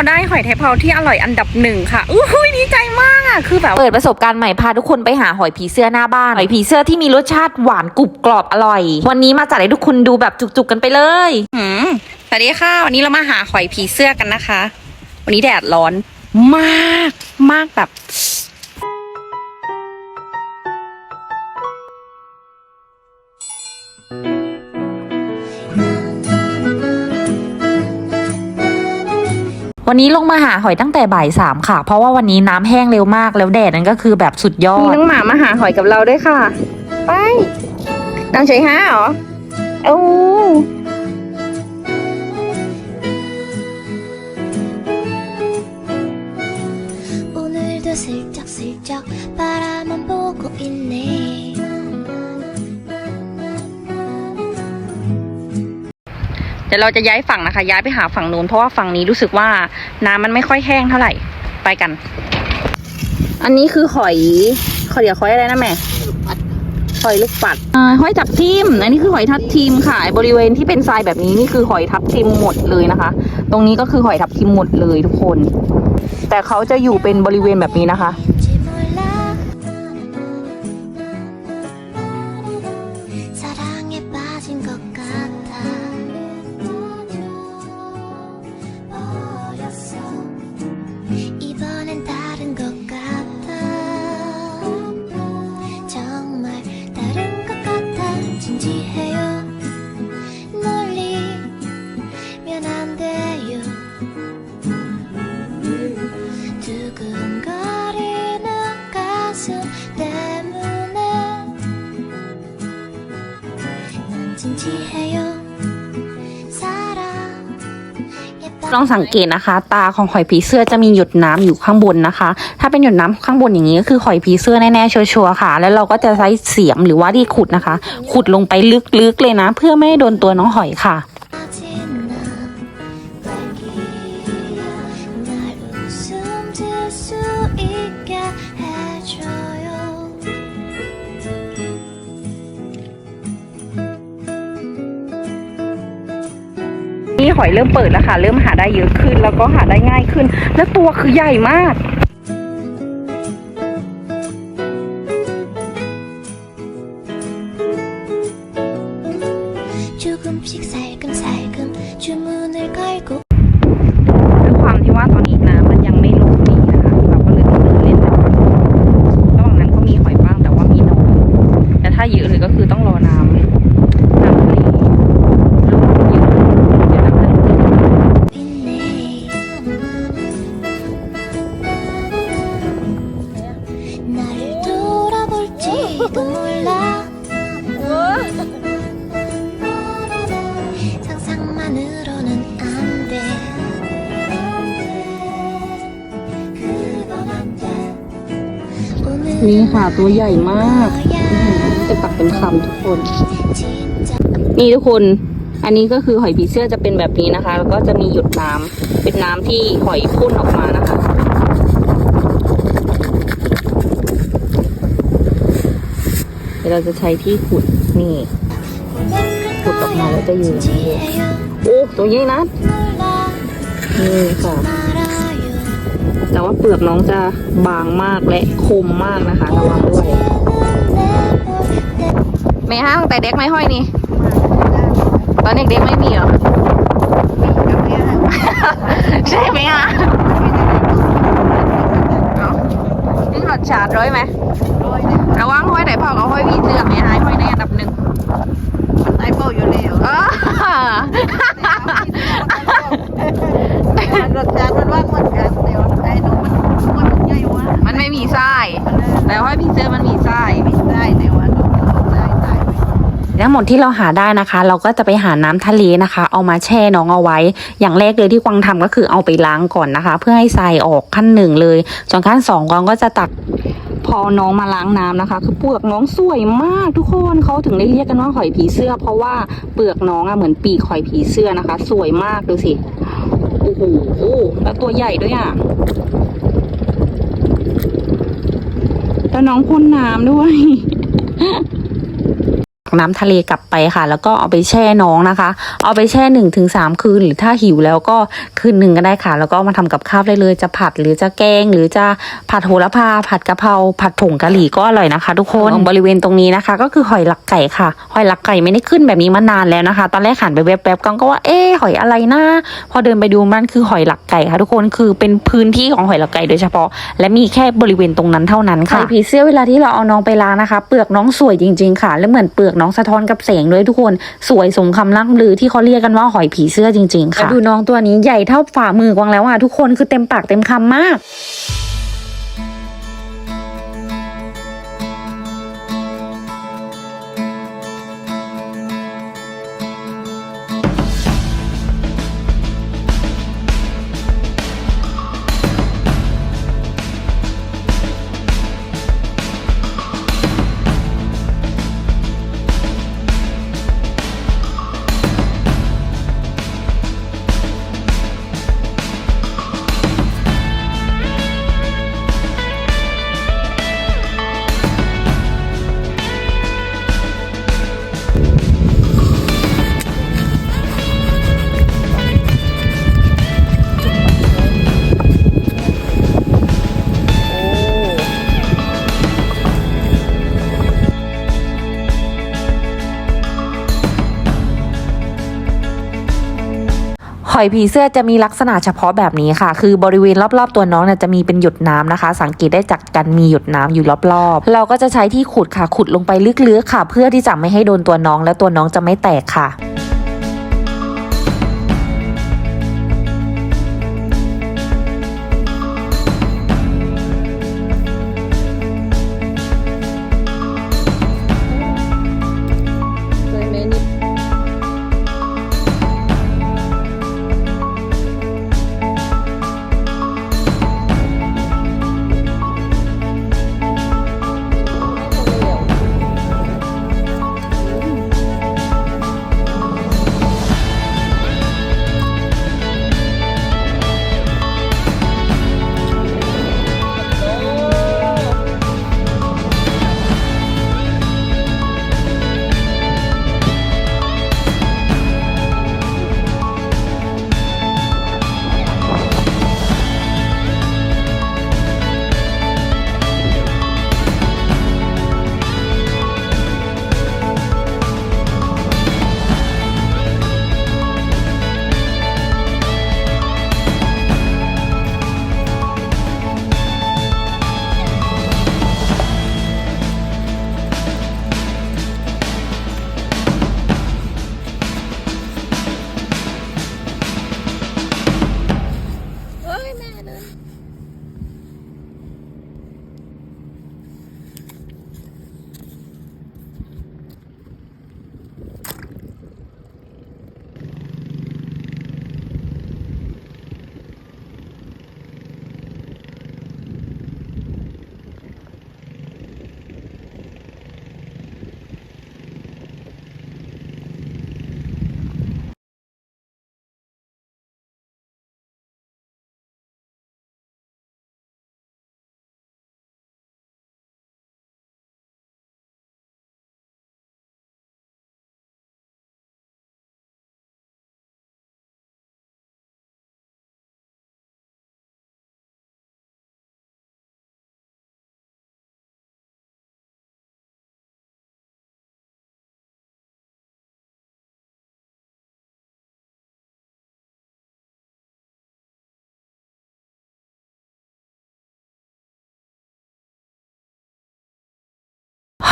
เราได้หอยเทเผาที่อร่อยอันดับหนึ่งค่ะอุ้ยดีใจมากอะคือแบบเปิดประสบการณ์ใหม่พาทุกคนไปหาหอยผีเสื้อหน้าบ้านหอยผีเสื้อที่มีรสชาติหวานกรุบกรอบอร่อย วันนี้มาจัดให้ทุกคนดูแบบจุกๆกันไปเลยหืมสวัสดีค่ะ วันนี้เรามาหาหอยผีเสื้อกันนะคะ วันนี้แดดร้อนมากมากแบบ วันนี้ลงมาหาหอยตั้งแต่บ่ายสามค่ะ เพราะว่าวันนี้น้ำแห้งเร็วมากแล้วแดดนั้นก็คือแบบสุดยอดมีน้องหมามาหาหอยกับเราด้วยค่ะ ไปนางเฉยห้าเหรอเอ้โอนอะสิจักซิจักปารามัน ดี๋ยวเราจะย้ายฝั่งนะคะ ย้ายไปหาฝั่งนู้นเพราะว่าฝั่งนี้รู้สึกว่าน้ำมันไม่ค่อยแห้งเท่าไหร่ไปกัน อันนี้คือหอยขอเดี๋ยวหอยอะไรนะแม่หอยลูกปัดหอยทับทิม อันนี้คือหอยทับทิมค่ะบริเวณที่เป็นทรายแบบนี้นี่คือหอยทับทิมหมดเลยนะคะ ตรงนี้ก็คือหอยทับทิมหมดเลยทุกคน แต่เขาจะอยู่เป็นบริเวณแบบนี้นะคะ ลองสังเกตนะคะ ตาของหอยผีเสื้อจะมีหยดน้ำอยู่ข้างบนนะคะ ถ้าเป็นหยดน้ำข้างบนอย่างนี้ก็คือหอยผีเสื้อแน่ๆชัวร์ๆค่ะ แล้วเราก็จะใช้เสียมหรือว่าที่ขุดนะคะ ขุดลงไปลึกๆเลยนะ เพื่อไม่ให้โดนตัวน้องหอยค่ะ อยเริ่มเปิดแล้วค่ะ เริ่มหาได้เยอะขึ้น แล้วก็หาได้ง่ายขึ้น แล้วตัวคือใหญ่มาก 조금씩 살금살 นี่ค่ะตัวใหญ่มากจะตักเป็นคำทุกคน นี่ทุกคน อันนี้ก็คือหอยผีเสื้อจะเป็นแบบนี้นะคะ แล้วก็จะมีหยดน้ำเป็นน้ำที่หอยพุ่นออกมานะคะเดี๋ยวเราจะใช้ที่ขุดนี่ขุดออกมาแล้วจะอยู่โอ้ตัวใหญ่นะนี่ค่ะ แต่ว่าเปลือกน้องจะบางมากและคมมากนะคะระวังด้วยไม่ห้างแต่เด็กไม่ห้อยนี่ ตอนเด็กๆไม่มีเหรอใช่ไหมอะนี่หลอดชาร์จร้อยไหมระวังห้อยไหนพ่อกับห้อยพี่เสือกเนี่ยหายห้อยในอันดับหนึ่งไอโฟอยู่แล้ว อ้า รสชาติมันว่างเหมือนกันเดี๋ยวไอ้นู้นมันมันใหญ่ว่า มันไม่มีไส้แต่ห้อยพี่เสือมันมีไส้ ได้เดี๋ยวอันนู้นได้ได้ ทั้ง หมดที่เราหาได้นะคะ เราก็จะไปหาน้ำทะเลนะคะ เอามาแช่น้องเอาไว้ อย่างแรกเลยที่กวางทำก็คือเอาไปล้างก่อนนะคะ เพื่อให้ทรายออกขั้นหนึ่งเลยส่วนขั้นสองกวางก็จะตักพอน้องมาล้างน้ำนะคะ คือเปลือกน้องสวยมากทุกคนเขาถึงได้เรียกกันว่าหอยผีเสื้อ เพราะว่าเปลือกน้องอะเหมือนปีกหอยผีเสื้อนะคะ สวยมากดูสิโอ้โหแล้วตัวใหญ่ด้วยอะแล้วน้องพ่นน้ำด้วย น้ำทะเลกลับไปค่ะ แล้วก็เอาไปแช่น้องนะคะ เอาไปแช่หนึ่งถึงสามคืน หรือถ้าหิวแล้วก็คืนหนึ่งก็ได้ค่ะ แล้วก็มาทำกับข้าวได้เลยจะผัดหรือจะแกง หรือจะผัดโหระพาผัดกะเพราผัดผงกะหรี่ก็อร่อยนะคะ ทุกคนบริเวณตรงนี้นะคะ ก็คือหอยหลักไก่ค่ะ หอยหลักไก่ไม่ได้ขึ้นแบบนี้มานานแล้วนะคะ ตอนแรกหันไปแวบๆกองก็ว่าเอ๊หอยอะไรนะพอเดินไปดูมันคือหอยหลักไก่ค่ะ ทุกคนคือเป็นพื้นที่ของหอยหลักไก่โดยเฉพาะ และมีแค่บริเวณตรงนั้นเท่านั้นค่ะผีเสื้อเวลาที่เราเอาน้องไปล้างนะคะ เปลือกน้องสวยจริง ๆ ค่ะ แล้วเหมือนเปลือกน้องสะท้อนกับแสงด้วยทุกคนสวยสมคำล่ำลือที่เขาเรียกกันว่าหอยผีเสื้อจริง ๆ ค่ะ ดูน้องตัวนี้ใหญ่เท่าฝ่ามือกวางแล้วอะทุกคนคือเต็มปากเต็มคำมาก อยผีเสื้อจะมีลักษณะเฉพาะแบบนี้ค่ะ คือบริเวณรอบๆตัวน้องเนี่ยจะมีเป็นหยดน้ำนะคะ สังเกตได้จากการมีหยดน้ำอยู่รอบๆ เราก็จะใช้ที่ขุดค่ะขุดลงไปลึกๆค่ะ เพื่อที่จะไม่ให้โดนตัวน้องและตัวน้องจะไม่แตกค่ะ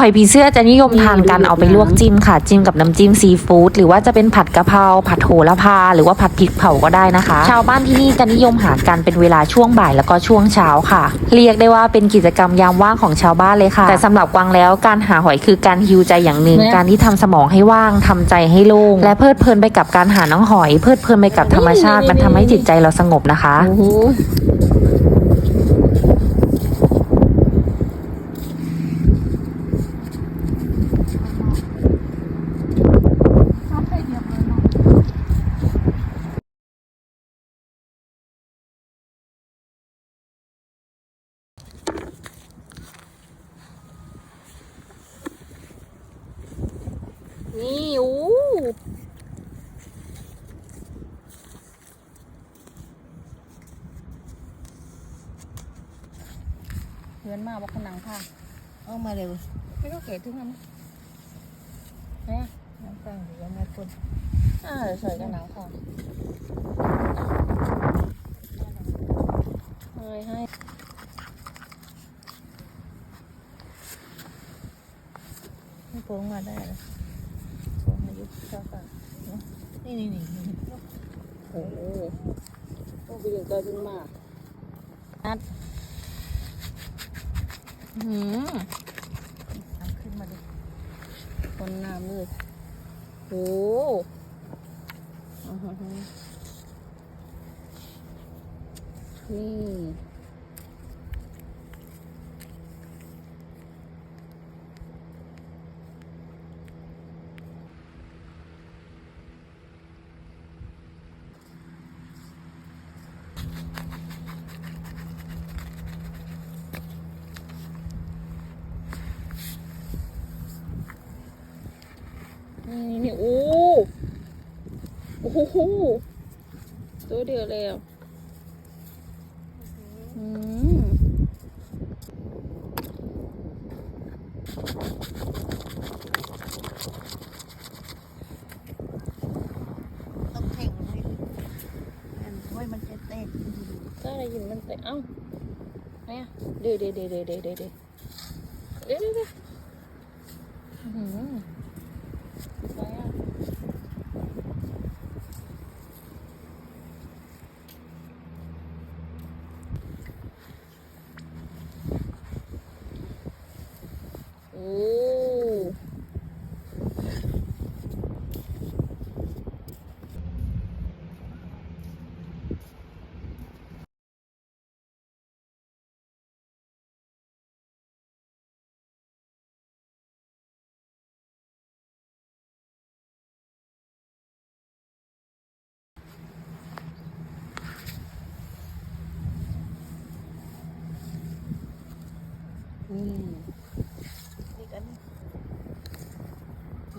หอยผีเสื้อจะนิยมทานกันเอาไปลวกจิ้มค่ะ จิ้มกับน้ำจิ้มซีฟู้ดหรือว่าจะเป็นผัดกะเพราผัดโหระพา หรือว่าผัดพริกเผาก็ได้นะคะ ชาวบ้านที่นี่จะนิยมหากันเป็นเวลาช่วงบ่ายแล้วก็ช่วงเช้าค่ะ เรียกได้ว่าเป็นกิจกรรมยามว่างของชาวบ้านเลยค่ะ แต่สำหรับกวางแล้วการหาหอยคือการฮิวใจอย่างหนึ่ง การที่ทำสมองให้ว่างทำใจให้โล่งและเพลิดเพลินไปกับการหาน้องหอย เพลิดเพลินไปกับธรรมชาติ มันทำให้จิตใจเราสงบนะคะ มาบอกคนนังค่ะเอามาเร็วไม่ก็เก๋ถึงนั้นเนี่ยน้ำฟังหรือว่ามาคนอ่าเดี๋ยวเฉยกันหนังค่ะเฮ้ยให้ไม่โป้งมาได้เลยโป้งมายุบเจ้าป่ะนี่นี่นี่นี่โอ้โหโอ้ไปถึงเกิดขึ้นมาอัด หืมขึ้นมาดิคนหน้ามืดโอ้นี่ โหตัวเดียวแล้วอืมต้องแข่งเลยมันด้วยมันจะเต้ก็อะไรอยู่มันเตะเอ้าเนี่ยเดี๋ยวเดี๋ยวเดี๋ยวเดี๋ยวเดี๋ยวเดี๋ยวเดี๋ยว 오. 음.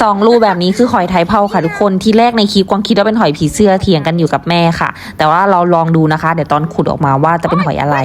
สองรูแบบนี้คือหอยไทยเผาค่ะทุกคนที่แรกในคลิปกวางคิดว่าเป็นหอยผีเสื้อเถียงกันอยู่กับแม่ค่ะ แต่ว่าเราลองดูนะคะ เดี๋ยวตอนขุดออกมาว่าจะเป็นหอยอะไร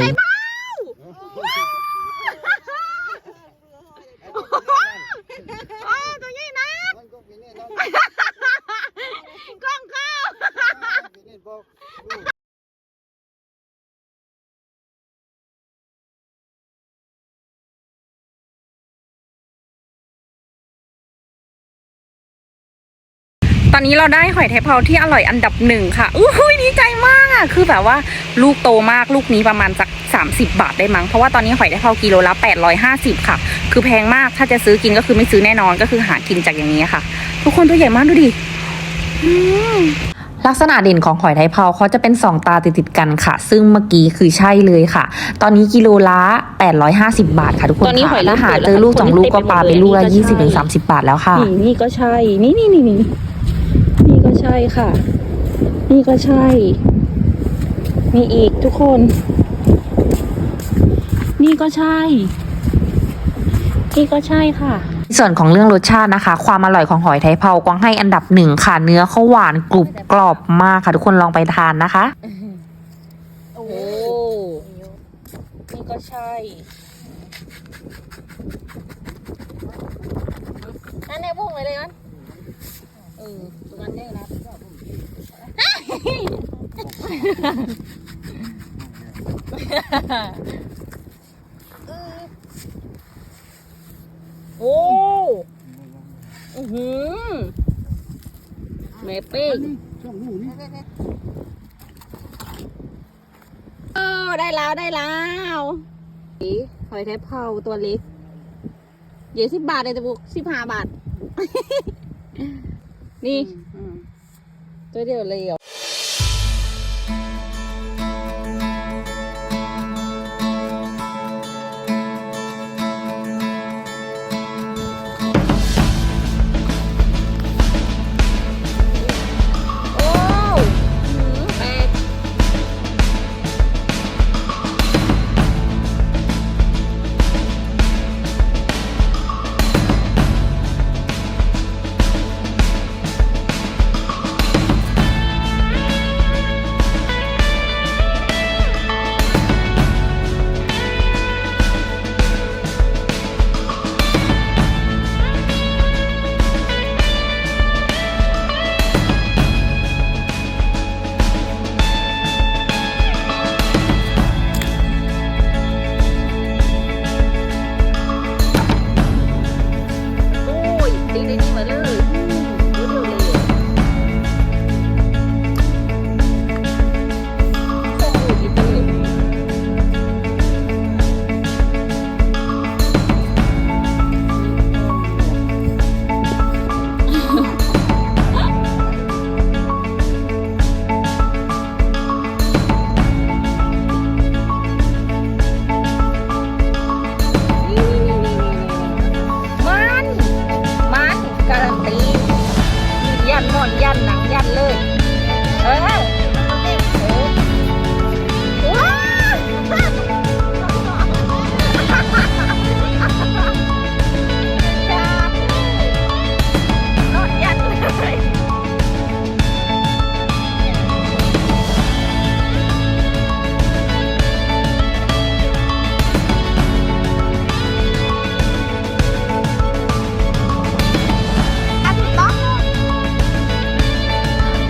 ตอนนี้เราได้หอยเทพเผาที่อร่อยอันดับหนึ่งค่ะอู้หูยดีใจมากอะคือแบบว่าลูกโตมากลูกนี้ประมาณสัก30 บาทได้มั้ง เพราะว่าตอนนี้หอยเทพเผากิโลละ 850 ค่ะ คือแพงมากถ้าจะซื้อกินก็คือไม่ซื้อแน่นอนก็คือหากินจากอย่างนี้ค่ะ ทุกคนตัวใหญ่มากดูดิอืมลักษณะเด่นของหอยไทยเผาเขาจะเป็นสองตาติดๆกันค่ะ ซึ่งเมื่อกี้คือใช่เลยค่ะ ตอนนี้กิโลละ 850 บาทค่ะทุกคนตอนนี้หอยค่ะถ้าหาเริ่มเจอลูกเปิดแล้วสองลูกก็คนที่ปาไปเต็มไปหมดเลยลูกละนี่ก็ใช่20ถึง30 บาทแล้วค่ะ นี่นี่ก็ใช่ นี่นี่นี่นี่นี่ก็ ใช่ค่ะ นี่ก็ใช่ มีอีกทุกคน นี่ก็ใช่ นี่ก็ใช่ค่ะส่วนของเรื่องรสชาตินะคะ ความอร่อยของหอยไทยเผากวางให้อันดับหนึ่งค่ะ เนื้อเขาหวานกรุบกรอบมากค่ะ ทุกคนลองไปทานนะคะ โอ้ นี่ก็ใช่ นั่นในวงเลยเลยนั้นเออตรงนั้นเนี่ยนะ โอ้อือหือแม่เป้งโอ้ได้แล้วได้แล้วหอยแทบเผาตัวเล็กเดี๋ยวสิบบาทเลยจะบุกสิบห้าบาท นี่ ตัวเดียวเลยเหรอ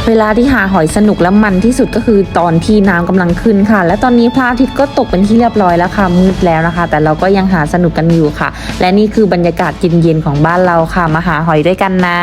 เวลาที่หาหอยสนุกและมันที่สุดก็คือตอนที่น้ำกำลังขึ้นค่ะ และตอนนี้พระอาทิตย์ก็ตกเป็นที่เรียบร้อยแล้วค่ะมืดแล้วนะคะ แต่เราก็ยังหาสนุกกันอยู่ค่ะ และนี่คือบรรยากาศเย็นๆของบ้านเราค่ะ มาหาหอยด้วยกันนะ